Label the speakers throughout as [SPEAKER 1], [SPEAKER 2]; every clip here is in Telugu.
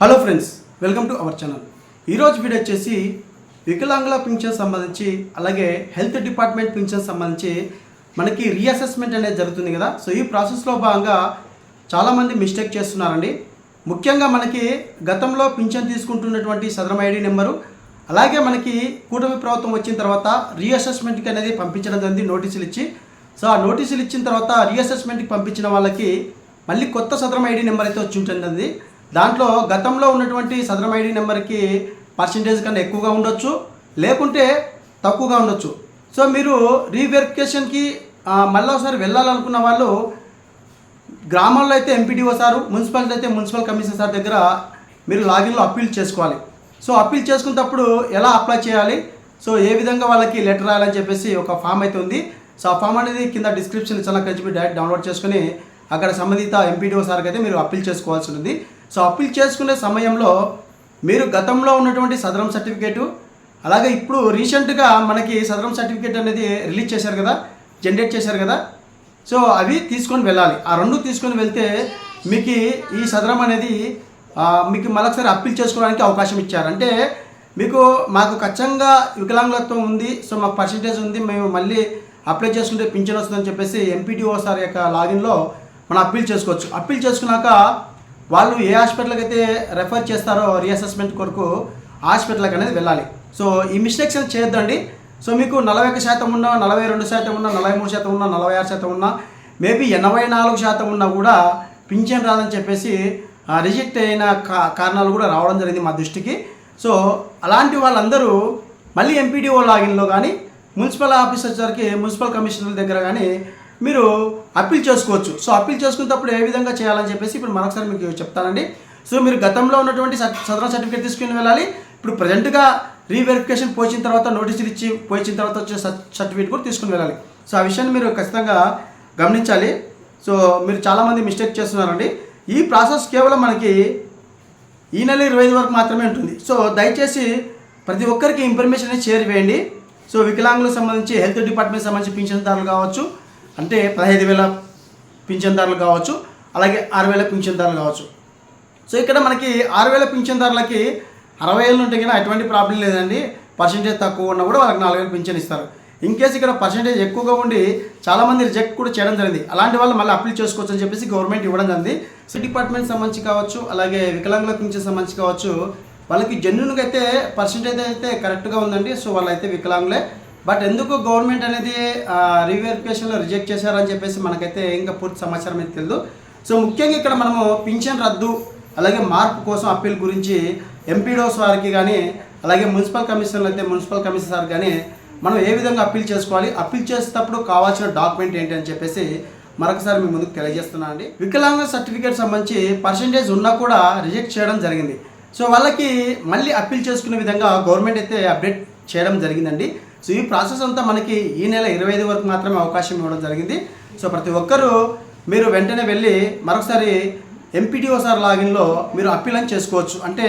[SPEAKER 1] Hello friends welcome to our channel. ఈరోజు వీడియో వచ్చేసి వికలాంగుల పింఛన్ సంబంధించి అలాగే హెల్త్ డిపార్ట్మెంట్ పింఛన్ సంబంధించి మనకి రీఅసెస్మెంట్ అనేది జరుగుతుంది కదా. సో ఈ ప్రాసెస్లో భాగంగా చాలామంది మిస్టేక్ చేస్తున్నారండి. ముఖ్యంగా మనకి గతంలో పింఛన్ తీసుకుంటున్నటువంటి సదరం ఐడి నెంబరు అలాగే మనకి కూటమి ప్రభుత్వం వచ్చిన తర్వాత రీఅసెస్మెంట్కి అనేది పంపించడం జరిగింది నోటీసులు ఇచ్చి. సో ఆ నోటీసులు ఇచ్చిన తర్వాత రీఅసెస్మెంట్కి పంపించిన వాళ్ళకి మళ్ళీ కొత్త సదరం ఐడి నెంబర్ అయితే వచ్చి ఉంటుంది దాంట్లో గతంలో ఉన్నటువంటి సదరం ఐడి నెంబర్కి పర్సంటేజ్ కన్నా ఎక్కువగా ఉండొచ్చు లేకుంటే తక్కువగా ఉండొచ్చు. సో మీరు రీవెరిఫికేషన్కి మళ్ళీ ఒకసారి వెళ్ళాలనుకున్న వాళ్ళు గ్రామాల్లో అయితే ఎంపీడీఓ సారు మున్సిపాలిటీ అయితే మున్సిపల్ కమిషనర్ సార్ దగ్గర మీరు లాగిన్లో అప్పీల్ చేసుకోవాలి. సో అప్పీల్ చేసుకున్నప్పుడు ఎలా అప్లై చేయాలి? సో ఏ విధంగా వాళ్ళకి లెటర్ రాయాలని చెప్పేసి ఒక ఫామ్ అయితే ఉంది. సో ఆ ఫామ్ అనేది కింద డిస్క్రిప్షన్ చాలా కలిసి డైరెక్ట్ డౌన్లోడ్ చేసుకుని అక్కడ సంబంధిత ఎంపీడీఓ సార్కి అయితే మీరు అప్పీల్ చేసుకోవాల్సి ఉంటుంది. సో అప్పీల్ చేసుకునే సమయంలో మీరు గతంలో ఉన్నటువంటి సదరం సర్టిఫికేటు అలాగే ఇప్పుడు రీసెంట్గా మనకి సదరం సర్టిఫికేట్ అనేది రిలీజ్ చేశారు కదా జనరేట్ చేశారు కదా సో అవి తీసుకొని వెళ్ళాలి. ఆ రెండు తీసుకొని వెళ్తే మీకు ఈ సదరం అనేది మీకు మరొకసారి అప్పీల్ చేసుకోవడానికి అవకాశం ఇచ్చారు. అంటే మీకు మాకు ఖచ్చితంగా వికలాంగత్వం ఉంది సో మాకు పర్సంటేజ్ ఉంది మేము మళ్ళీ అప్లై చేసుకుంటే పింఛన్ వస్తుందని చెప్పేసి ఎంపీటీఓ సార్ యొక్క లాగిన్లో మనం అప్పీల్ చేసుకోవచ్చు. అప్పీల్ చేసుకున్నాక వాళ్ళు ఏ హాస్పిటల్కి అయితే రెఫర్ చేస్తారో రీఅసెస్మెంట్ కొరకు హాస్పిటల్కి అనేది వెళ్ళాలి. సో ఈ మిస్టేక్స్ అనేది చేయొద్దండి. సో మీకు నలభై ఒక శాతం ఉన్నా నలభై రెండు శాతం ఉన్నా నలభై మూడు శాతం ఉన్నా నలభై ఆరు శాతం ఉన్నా మేబీ ఎనభై నాలుగు శాతం ఉన్నా కూడా పింఛన్ రాదని చెప్పేసి రిజెక్ట్ అయిన కా కారణాలు కూడా రావడం జరిగింది మా దృష్టికి. సో అలాంటి వాళ్ళందరూ మళ్ళీ ఎంపీడీఓ లాగిన్లో కానీ మున్సిపల్ ఆఫీసర్కి మున్సిపల్ కమిషనర్ దగ్గర కానీ మీరు అప్పీల్ చేసుకోవచ్చు. సో అప్పీల్ చేసుకున్నప్పుడు ఏ విధంగా చేయాలని చెప్పేసి ఇప్పుడు మరొకసారి మీకు చెప్తానండి. సో మీరు గతంలో ఉన్నటువంటి స- సదరన్ సర్టిఫికేట్ తీసుకుని వెళ్ళాలి. ఇప్పుడు ప్రజెంట్గా రీవెరిఫికేషన్ పోయిన తర్వాత నోటీసులు ఇచ్చి పోయిన తర్వాత వచ్చే సర్టిఫికేట్ కూడా తీసుకుని వెళ్ళాలి. సో ఆ విషయాన్ని మీరు ఖచ్చితంగా గమనించాలి. సో మీరు చాలామంది మిస్టేక్ చేస్తున్నారండి. ఈ ప్రాసెస్ కేవలం మనకి ఈ నెల ఇరవై ఐదు వరకు మాత్రమే ఉంటుంది. సో దయచేసి ప్రతి ఒక్కరికి ఇన్ఫర్మేషన్ అనేది షేర్ చేయండి. సో వికలాంగులకు సంబంధించి హెల్త్ డిపార్ట్మెంట్ సంబంధించి పింఛన్దారులు కావచ్చు అంటే పదహైదు వేల పింఛన్దారులు కావచ్చు అలాగే ఆరు వేల పింఛన్దారులు కావచ్చు. సో ఇక్కడ మనకి ఆరు వేల పింఛన్దారులకి అరవై ఏళ్ళు ఉంటే కన్నా ఎటువంటి ప్రాబ్లం లేదండి. పర్సంటేజ్ తక్కువ ఉన్నా కూడా వాళ్ళకి నాలుగు వేలు పింఛన్ ఇస్తారు. ఇన్ కేసు ఇక్కడ పర్సంటేజ్ ఎక్కువగా ఉండి చాలామంది రిజెక్ట్ కూడా చేయడం జరిగింది. అలాంటి వాళ్ళు మళ్ళీ అప్లై చేసుకోవచ్చు అని చెప్పేసి గవర్నమెంట్ ఇవ్వడం జరిగింది. సిటీ డిపార్ట్మెంట్ సంబంధించి కావచ్చు అలాగే వికలాంగుల పింఛన్ సంబంధించి కావచ్చు వాళ్ళకి జన్యున్గా అయితే పర్సంటేజ్ అయితే కరెక్ట్గా ఉందండి. సో వాళ్ళైతే వికలాంగులే. బట్ ఎందుకు గవర్నమెంట్ అనేది రీవెరిఫికేషన్లో రిజెక్ట్ చేశారని చెప్పేసి మనకైతే ఇంకా పూర్తి సమాచారం అయితే తెలియదు. సో ముఖ్యంగా ఇక్కడ మనము పింఛన్ రద్దు అలాగే మార్పు కోసం అప్పీల్ గురించి ఎంపీడోస్ వారికి కానీ అలాగే మున్సిపల్ కమిషనర్లు అయితే మున్సిపల్ కమిషనర్ సార్ కానీ మనం ఏ విధంగా అప్పీల్ చేసుకోవాలి అప్పీల్ చేసేటప్పుడు కావాల్సిన డాక్యుమెంట్ ఏంటి అని చెప్పేసి మరొకసారి మీ ముందుకు తెలియజేస్తున్నాను అండి. వికలాంగ సర్టిఫికేట్ సంబంధించి పర్సంటేజ్ ఉన్నా కూడా రిజెక్ట్ చేయడం జరిగింది. సో వాళ్ళకి మళ్ళీ అప్పీల్ చేసుకునే విధంగా గవర్నమెంట్ అయితే అప్డేట్ చేయడం జరిగిందండి. సో ఈ ప్రాసెస్ అంతా మనకి ఈ నెల ఇరవై ఐదు వరకు మాత్రమే అవకాశం ఇవ్వడం జరిగింది. సో ప్రతి ఒక్కరూ మీరు వెంటనే వెళ్ళి మరొకసారి ఎంపీడీఓ సార్ లాగిన్లో మీరు అప్పీల్ అని చేసుకోవచ్చు. అంటే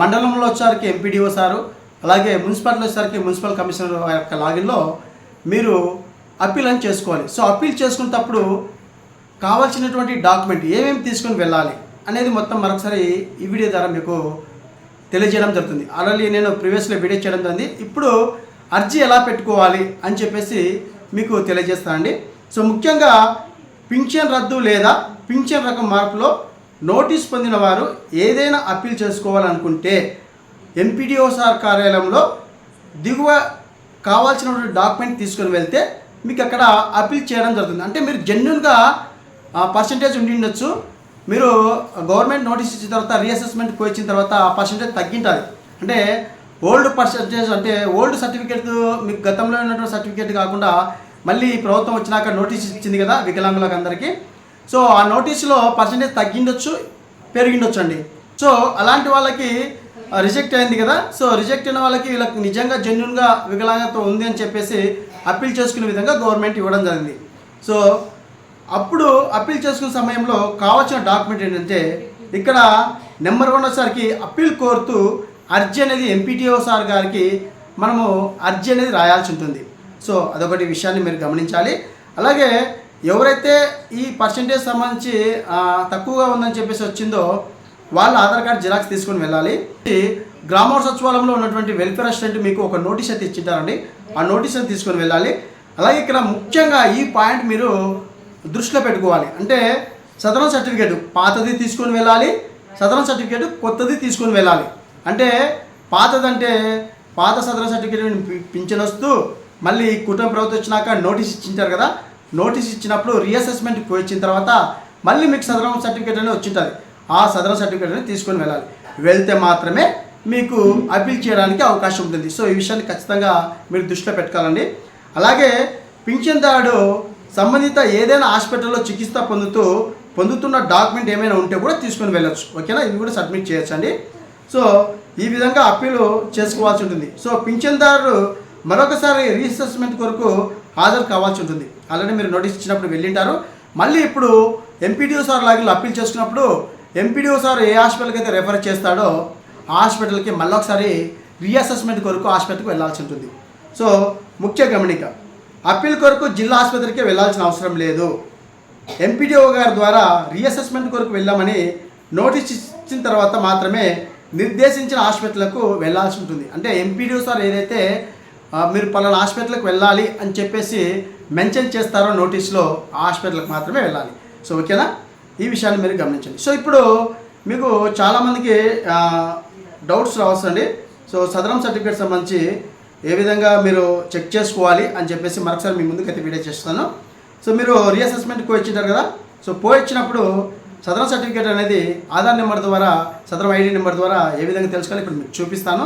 [SPEAKER 1] మండలంలో వచ్చేసరికి ఎంపీడీఓ సారు అలాగే మున్సిపాలిటీ వచ్చేసరికి మున్సిపల్ కమిషనర్ యొక్క లాగిన్లో మీరు అప్పీల్ అని చేసుకోవాలి. సో అప్పీల్ చేసుకున్నప్పుడు కావాల్సినటువంటి డాక్యుమెంట్ ఏమేమి తీసుకొని వెళ్ళాలి అనేది మొత్తం మరొకసారి ఈ వీడియో ద్వారా మీకు తెలియజేయడం జరుగుతుంది. ఆల్రెడీ నేను ప్రీవియస్లో వీడియో చేయడం జరిగింది. ఇప్పుడు అర్జీ ఎలా పెట్టుకోవాలి అని చెప్పేసి మీకు తెలియజేస్తానండి సో ముఖ్యంగా పింఛన్ రద్దు లేదా పింఛన్ రకం మార్పులో నోటీస్ పొందిన వారు ఏదైనా అప్పీల్ చేసుకోవాలనుకుంటే ఎంపీడీఓ సార్ కార్యాలయంలో దిగువ కావాల్సినటువంటి డాక్యుమెంట్ తీసుకొని వెళ్తే మీకు అక్కడ అప్పీల్ చేయడం జరుగుతుంది. అంటే మీరు జెన్యున్గా పర్సంటేజ్ ఉండి ఉండొచ్చు. మీరు గవర్నమెంట్ నోటీస్ ఇచ్చిన తర్వాత రీఅసెస్మెంట్ పోయించిన తర్వాత ఆ పర్సంటేజ్ తగ్గింటుంది అంటే ఓల్డ్ పర్సంటేజ్ అంటే ఓల్డ్ సర్టిఫికేట్ మీకు గతంలో ఉన్నటువంటి సర్టిఫికేట్ కాకుండా మళ్ళీ ప్రభుత్వం వచ్చినాక నోటీస్ ఇచ్చింది కదా వికలాంగులకు అందరికీ. సో ఆ నోటీసులో పర్సంటేజ్ తగ్గిండొచ్చు పెరిగిండొచ్చు అండి సో అలాంటి వాళ్ళకి రిజెక్ట్ అయింది కదా. సో రిజెక్ట్ అయిన వాళ్ళకి వీళ్ళకి నిజంగా జెన్యున్గా వికలాంగత ఉంది అని చెప్పేసి అప్పీల్ చేసుకునే విధంగా గవర్నమెంట్ ఇవ్వడం జరిగింది. సో అప్పుడు అప్పీల్ చేసుకునే సమయంలో కావాల్సిన డాక్యుమెంట్ ఏంటంటే ఇక్కడ నెంబర్ వన్ వచ్చేసరికి అప్పీల్ కోరుతూ అర్జీ అనేది ఎంపీటీఓ సార్ గారికి మనము అర్జీ అనేది రాయాల్సి ఉంటుంది. సో అదొకటి విషయాన్ని మీరు గమనించాలి. అలాగే ఎవరైతే ఈ పర్సంటేజ్ సంబంధించి తక్కువగా ఉందని చెప్పేసి వచ్చిందో వాళ్ళ ఆధార్ కార్డ్ జిరాక్స్ తీసుకొని వెళ్ళాలి. ఈ గ్రామ సచివాలయంలో ఉన్నటువంటి వెల్ఫేర్ అసిస్టెంట్ మీకు ఒక నోటీస్ అయితే ఇచ్చింటారండి. ఆ నోటీస్ అయితే తీసుకొని వెళ్ళాలి. అలాగే ఇక్కడ ముఖ్యంగా ఈ పాయింట్ మీరు దృష్టిలో పెట్టుకోవాలి. అంటే సదరం సర్టిఫికేట్ పాతది తీసుకొని వెళ్ళాలి సదరం సర్టిఫికేట్ కొత్తది తీసుకొని వెళ్ళాలి. అంటే పాతదంటే పాత సదరం సర్టిఫికేట్ పి- పింఛన్ వస్తూ మళ్ళీ కుటుంబ ప్రభుత్వం వచ్చినాక నోటీస్ ఇచ్చింటారు కదా నోటీస్ ఇచ్చినప్పుడు రీఅసెస్మెంట్కి వచ్చిన తర్వాత మళ్ళీ మీకు సదరం సర్టిఫికేట్ అనేది వచ్చింటుంది. ఆ సదరం సర్టిఫికేట్ అనేది తీసుకొని వెళ్ళాలి. వెళ్తే మాత్రమే మీకు అప్పీల్ చేయడానికి అవకాశం ఉంటుంది. సో ఈ విషయాన్ని ఖచ్చితంగా మీరు దృష్టిలో పెట్టుకోవాలండి. అలాగే పింఛన్దారుడు సంబంధిత ఏదైనా హాస్పిటల్లో చికిత్స పొందుతూ పొందుతున్న డాక్యుమెంట్ ఏమైనా ఉంటే కూడా తీసుకొని వెళ్ళొచ్చు. ఓకేనా? ఇవి కూడా సబ్మిట్ చేయొచ్చండి. సో ఈ విధంగా అప్పీలు చేసుకోవాల్సి ఉంటుంది. సో పింఛన్దారు మరొకసారి రీఅసెస్మెంట్ కొరకు హాజరు కావాల్సి ఉంటుంది. ఆల్రెడీ మీరు నోటీస్ ఇచ్చినప్పుడు వెళ్ళింటారు. మళ్ళీ ఇప్పుడు ఎంపీడీఓ సార్ లాగిలో అప్పీల్ చేసుకున్నప్పుడు ఎంపీడీఓ సార్ ఏ హాస్పిటల్కి అయితే రెఫర్ చేస్తాడో ఆ హాస్పిటల్కి మళ్ళీ ఒకసారి రీఅసెస్మెంట్ కొరకు హాస్పిటల్కి వెళ్ళాల్సి ఉంటుంది. సో ముఖ్య గమనిక అప్పీల్ కొరకు జిల్లా ఆసుపత్రికి వెళ్ళాల్సిన అవసరం లేదు. ఎంపీడీఓ గారి ద్వారా రీఅసెస్మెంట్ కొరకు వెళ్ళామని నోటీస్ ఇచ్చిన తర్వాత మాత్రమే నిర్దేశించిన హాస్పిటల్కు వెళ్ళాల్సి ఉంటుంది. అంటే ఎంపీడీ సార్ ఏదైతే మీరు పలానా హాస్పిటల్కి వెళ్ళాలి అని చెప్పేసి మెన్షన్ చేస్తారో నోటీస్లో ఆ హాస్పిటల్కి మాత్రమే వెళ్ళాలి. సో ఓకేనా? ఈ విషయాన్ని మీరు గమనించండి. సో ఇప్పుడు మీకు చాలామందికి డౌట్స్ రావచ్చండి సో సదరం సర్టిఫికేట్ సంబంధించి ఏ విధంగా మీరు చెక్ చేసుకోవాలి అని చెప్పేసి మరొకసారి మీ ముందుకైతే వీడియో చేస్తాను సో మీరు రీఅసెస్మెంట్కి వచ్చింటారు కదా? సో పోయి ఇచ్చినప్పుడు సదరం సర్టిఫికేట్ అనేది ఆధార్ నెంబర్ ద్వారా సదరం ఐడి నెంబర్ ద్వారా ఏ విధంగా తెలుసుకోవాలి ఇప్పుడు మీకు చూపిస్తాను.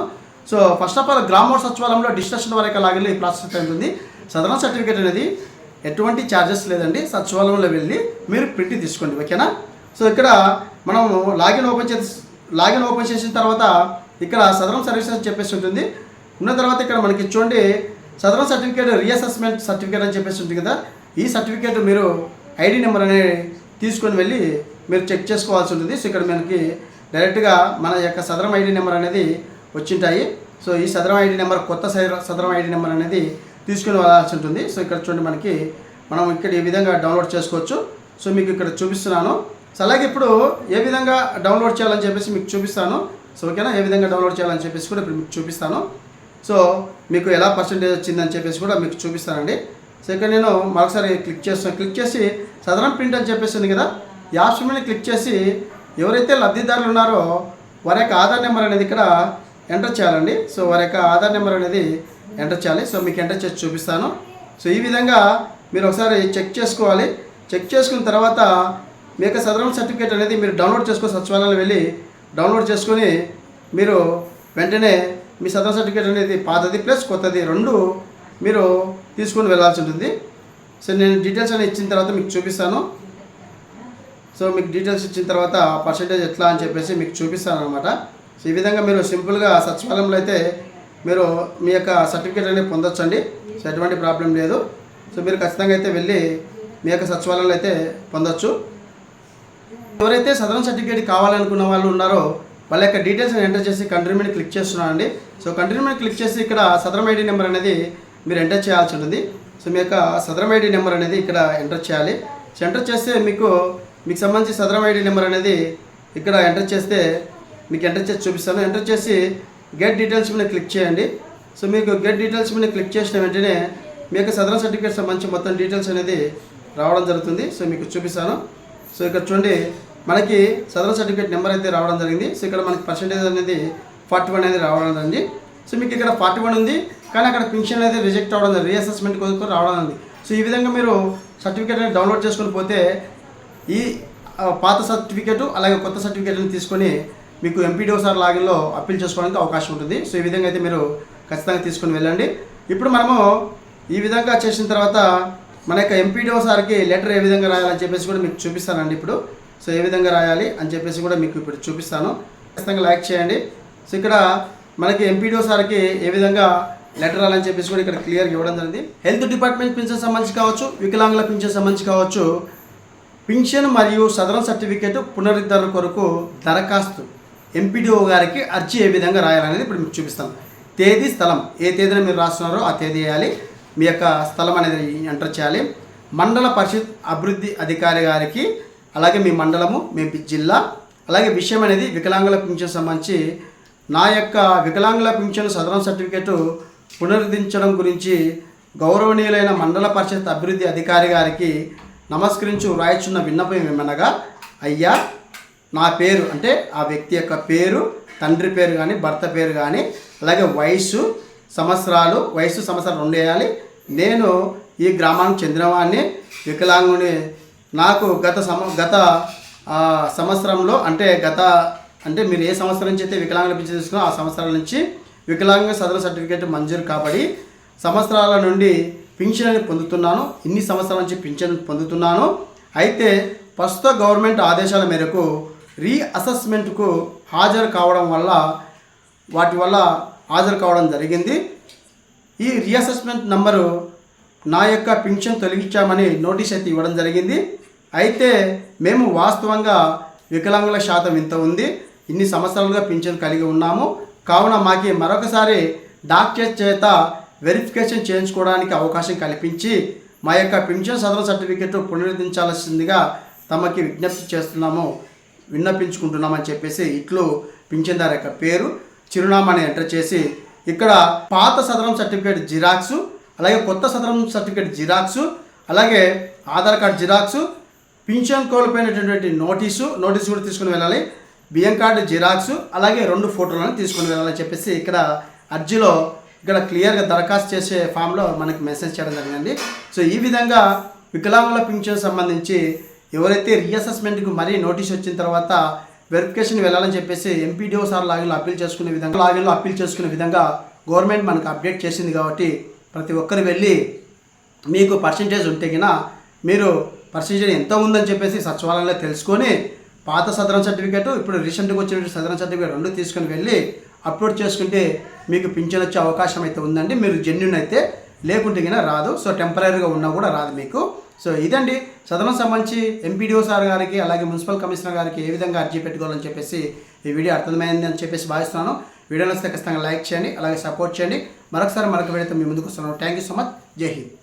[SPEAKER 1] సో ఫస్ట్ ఆఫ్ ఆల్ గ్రామ సచివాలయంలో డిస్ట్రక్షన్ వరకు లాగిలో ఈ ప్రాసెస్ ఉంటుంది. సదరం సర్టిఫికేట్ అనేది ఎటువంటి ఛార్జెస్ లేదండి. సచివాలయంలో వెళ్ళి మీరు ప్రింట్ తీసుకోండి ఓకేనా? సో ఇక్కడ మనం లాగిన్ ఓపెన్ చేసి లాగిన్ ఓపెన్ చేసిన తర్వాత ఇక్కడ సదరం సర్వీసెస్ అని చెప్పేసి ఉంటుంది. ఉన్న తర్వాత ఇక్కడ మనకి చూడండి సదరం సర్టిఫికేట్ రీఅసెస్మెంట్ సర్టిఫికేట్ అని చెప్పేసి ఉంటుంది కదా. ఈ సర్టిఫికేట్ మీరు ఐడి నెంబర్ అనేది తీసుకొని వెళ్ళి మీరు చెక్ చేసుకోవాల్సి ఉంటుంది. సో ఇక్కడ మనకి డైరెక్ట్గా మన యొక్క సదరం ఐడి నెంబర్ అనేది వచ్చింటాయి. సో ఈ సదరం ఐడి నెంబర్ కొత్త సదరం ఐడి నెంబర్ అనేది తీసుకుని వెళ్ళాల్సి ఉంటుంది. సో ఇక్కడ చూడండి మనకి మనం ఇక్కడ ఈ విధంగా డౌన్లోడ్ చేసుకోవచ్చు. సో మీకు ఇక్కడ చూపిస్తున్నాను. సో అలాగే ఇప్పుడు ఏ విధంగా డౌన్లోడ్ చేయాలని చెప్పేసి మీకు చూపిస్తాను. సో ఓకేనా ఏ విధంగా డౌన్లోడ్ చేయాలని చెప్పేసి కూడా ఇప్పుడు మీకు చూపిస్తాను. సో మీకు ఎలా పర్సంటేజ్ వచ్చిందని చెప్పేసి కూడా మీకు చూపిస్తానండి. సో ఇక్కడ నేను మరొకసారి క్లిక్ చేస్తాను క్లిక్ చేసి సదరం ప్రింట్ అని చెప్పేసి ఉంది కదా? ఈ ఆప్షన్ మీద క్లిక్ చేసి ఎవరైతే లబ్ధిదారులు ఉన్నారో వారి యొక్క ఆధార్ నెంబర్ అనేది ఇక్కడ ఎంటర్ చేయాలండి. సో వారి యొక్క ఆధార్ నెంబర్ అనేది ఎంటర్ చేయాలి. సో మీకు ఎంటర్ చేసి చూపిస్తాను. సో ఈ విధంగా మీరు ఒకసారి చెక్ చేసుకోవాలి. చెక్ చేసుకున్న తర్వాత మీ యొక్క సదరం సర్టిఫికేట్ అనేది మీరు డౌన్లోడ్ చేసుకుని సచివాలయంలో వెళ్ళి డౌన్లోడ్ చేసుకొని మీరు వెంటనే మీ సదరం సర్టిఫికేట్ అనేది పాతది ప్లస్ కొత్తది రెండు మీరు తీసుకొని వెళ్ళాల్సి ఉంటుంది. సో నేను డీటెయిల్స్ అనేది ఇచ్చిన తర్వాత మీకు చూపిస్తాను. సో మీకు డీటెయిల్స్ ఇచ్చిన తర్వాత పర్సంటేజ్ ఎట్లా అని చెప్పేసి మీకు చూపిస్తాను అనమాట సో ఈ విధంగా మీరు సింపుల్గా సచివాలయంలో అయితే మీరు మీ యొక్క సర్టిఫికేట్ అనేది పొందొచ్చండి. సో ఎటువంటి ప్రాబ్లం లేదు. సో మీరు ఖచ్చితంగా అయితే వెళ్ళి మీ యొక్క సచివాలయంలో అయితే పొందొచ్చు. ఎవరైతే సదరన్ సర్టిఫికేట్ కావాలనుకున్న వాళ్ళు ఉన్నారో వాళ్ళ యొక్క డీటెయిల్స్ ఎంటర్ చేసి కంట్రీ మీద క్లిక్ చేస్తున్నానండి సో కంట్రీ మీద క్లిక్ చేసి ఇక్కడ సదరం ఐడి నెంబర్ అనేది మీరు ఎంటర్ చేయాల్సి ఉంటుంది. సో మీ యొక్క సదరం ఐడి నెంబర్ అనేది ఇక్కడ ఎంటర్ చేయాలి. సో ఎంటర్ చేస్తే మీకు మీకు సంబంధించి సదరం ఐడి నెంబర్ అనేది ఇక్కడ ఎంటర్ చేస్తే మీకు ఎంటర్ చేసి చూపిస్తాను. ఎంటర్ చేసి గెట్ డీటెయిల్స్ మీద క్లిక్ చేయండి. సో మీకు గెట్ డీటెయిల్స్ మీద క్లిక్ చేసిన వెంటనే మీ యొక్క సదరం సర్టిఫికేట్ సంబంధించి మొత్తం డీటెయిల్స్ అనేది రావడం జరుగుతుంది. సో మీకు చూపిస్తాను. సో ఇక్కడ చూడండి మనకి సదరం సర్టిఫికేట్ నెంబర్ అయితే రావడం జరిగింది. సో ఇక్కడ మనకి పర్సెంటేజ్ అనేది ఫార్టీ వన్ అనేది రావడం జరిగింది. సో మీకు ఇక్కడ ఫార్టీ వన్ ఉంది కానీ అక్కడ పెన్షన్ అనేది రిజెక్ట్ అవ్వడం జరిగింది. రీఅసెస్మెంట్ కోసం రావడం ఉంది సో ఈ విధంగా మీరు సర్టిఫికేట్ అనేది డౌన్లోడ్ చేసుకుని పోతే ఈ పాత సర్టిఫికేటు అలాగే కొత్త సర్టిఫికేట్ని తీసుకొని మీకు ఎంపీడీఓ సార్ లాగిన్లో అప్పీల్ చేసుకోవడానికి అవకాశం ఉంటుంది. సో ఈ విధంగా అయితే మీరు ఖచ్చితంగా తీసుకొని వెళ్ళండి. ఇప్పుడు మనము ఈ విధంగా చేసిన తర్వాత మన యొక్క ఎంపీడీఓ సార్కి లెటర్ ఏ విధంగా రాయాలని చెప్పేసి కూడా మీకు చూపిస్తానండి ఇప్పుడు. సో ఏ విధంగా రాయాలి అని చెప్పేసి కూడా మీకు ఇప్పుడు చూపిస్తాను. ఖచ్చితంగా లైక్ చేయండి. సో ఇక్కడ మనకి ఎంపీడీఓ సార్కి ఏ విధంగా లెటర్ రాయాలని చెప్పేసి కూడా ఇక్కడ క్లియర్గా ఇవ్వడం జరిగింది. హెల్త్ డిపార్ట్మెంట్ పింఛన్ సంబంధించి కావచ్చు వికలాంగుల పింఛన్ సంబంధించి కావచ్చు పింఛన్ మరియు సదరం సర్టిఫికేట్ పునరుద్ధరణ కొరకు దరఖాస్తు. ఎంపీడీఓ గారికి అర్జీ ఏ విధంగా రాయాలనేది ఇప్పుడు మీకు చూపిస్తాను తేదీ స్థలం. ఏ తేదీన మీరు రాస్తున్నారో ఆ తేదీ వేయాలి. మీ యొక్క స్థలం అనేది ఎంటర్ చేయాలి. మండల పరిషత్ అభివృద్ధి అధికారి గారికి అలాగే మీ మండలము మీ జిల్లా అలాగే విషయం అనేది వికలాంగుల పింఛన్ సంబంధించి నా యొక్క వికలాంగుల పింఛన్ సదరం సర్టిఫికేటు పునరుద్ధరించడం గురించి గౌరవనీయులైన మండల పరిషత్ అభివృద్ధి అధికారి గారికి నమస్కరించు రాయచున్న విన్నపం ఏమనగా అయ్యా నా పేరు అంటే ఆ వ్యక్తి యొక్క పేరు తండ్రి పేరు కానీ భర్త పేరు కానీ అలాగే వయసు సంవత్సరాలు వయసు సంవత్సరాలు రెండు వేయాలి. నేను ఈ గ్రామానికి చెందినవాడిని. వికలాంగుని నాకు గత సమ గత సంవత్సరంలో అంటే గత అంటే మీరు ఏ సంవత్సరం నుంచి అయితే వికలాంగుల పిలిచి తీసుకున్నా ఆ సంవత్సరాల నుంచి వికలాంగ సదరు సర్టిఫికేట్ మంజూరు కాబడి సంవత్సరాల నుండి పింఛన్ పొందుతున్నాను ఇన్ని సంవత్సరాల నుంచి పింఛన్ పొందుతున్నాను. అయితే ప్రస్తుత గవర్నమెంట్ ఆదేశాల మేరకు రీఅసెస్మెంట్కు హాజరు కావడం వల్ల వాటి వల్ల హాజరు కావడం జరిగింది. ఈ రీఅసెస్మెంట్ నంబరు నా యొక్క పింఛన్ తొలగించామని నోటీస్ అయితే ఇవ్వడం జరిగింది. అయితే మేము వాస్తవంగా వికలాంగుల శాతం ఇంత ఉంది. ఇన్ని సంవత్సరాలుగా పింఛన్ కలిగి ఉన్నాము. కావున మాకి మరొకసారి డాక్టర్ చేత వెరిఫికేషన్ చేయించుకోవడానికి అవకాశం కల్పించి మా యొక్క పెన్షన్ సదరం సర్టిఫికెట్ పునరుద్ధరించాల్సిందిగా తమకి విజ్ఞప్తి చేస్తున్నాము విన్నపించుకుంటున్నామని చెప్పేసి ఇట్లు పింఛన్దారు యొక్క పేరు చిరునామాని ఎంటర్ చేసి ఇక్కడ పాత సదరం సర్టిఫికేట్ జిరాక్స్ అలాగే కొత్త సదరం సర్టిఫికేట్ జిరాక్స్ అలాగే ఆధార్ కార్డ్ జిరాక్స్ పింఛన్ కోల్పోయినటువంటి నోటీసు నోటీసు కూడా తీసుకుని వెళ్ళాలి బియ్యం కార్డు జిరాక్స్ అలాగే రెండు ఫోటోలను తీసుకుని వెళ్ళాలని చెప్పేసి ఇక్కడ అర్జీలో ఇక్కడ క్లియర్గా దరఖాస్తు చేసే ఫామ్లో మనకి మెసేజ్ చేయడం జరిగిందండి. సో ఈ విధంగా వికలాంగుల పింఛన్ సంబంధించి ఎవరైతే రీఅసెస్మెంట్కి మరీ నోటీస్ వచ్చిన తర్వాత వెరిఫికేషన్ వెళ్ళాలని చెప్పేసి ఎంపీడీఓ సార్ లాగిన్లో అప్పీల్ చేసుకునే విధంగా లాగిన్లో అప్పీల్ చేసుకునే విధంగా గవర్నమెంట్ మనకు అప్డేట్ చేసింది కాబట్టి ప్రతి ఒక్కరు వెళ్ళి మీకు పర్సంటేజ్ ఉంటే గిన మీరు పర్సంటేజ్ ఎంత ఉందని చెప్పేసి సచివాలయంలో తెలుసుకొని పాత సదరం సర్టిఫికేట్ ఇప్పుడు రీసెంట్గా వచ్చిన సదరం సర్టిఫికేట్ రెండు తీసుకొని వెళ్ళి అప్లోడ్ చేసుకుంటే మీకు పింఛన్ వచ్చే అవకాశం అయితే ఉందండి. మీరు జెన్యున్ అయితే లేకుంటే కన్నా రాదు. సో టెంపరీగా ఉన్నా కూడా రాదు మీకు. సో ఇదండి. సదనం సంబంధించి ఎంపీడీఓ సార్ గారికి అలాగే మున్సిపల్ కమిషనర్ గారికి ఏ విధంగా అర్జీ పెట్టుకోవాలని చెప్పేసి ఈ వీడియో అర్థమైంది అని చెప్పేసి భావిస్తున్నాను. వీడియోలో వస్తే ఖచ్చితంగా లైక్ చేయండి అలాగే సపోర్ట్ చేయండి. మరొకసారి మరొక వీడియోతో మీ ముందుకు వస్తున్నాను. థ్యాంక్ యూ సో మచ్ జై హింద్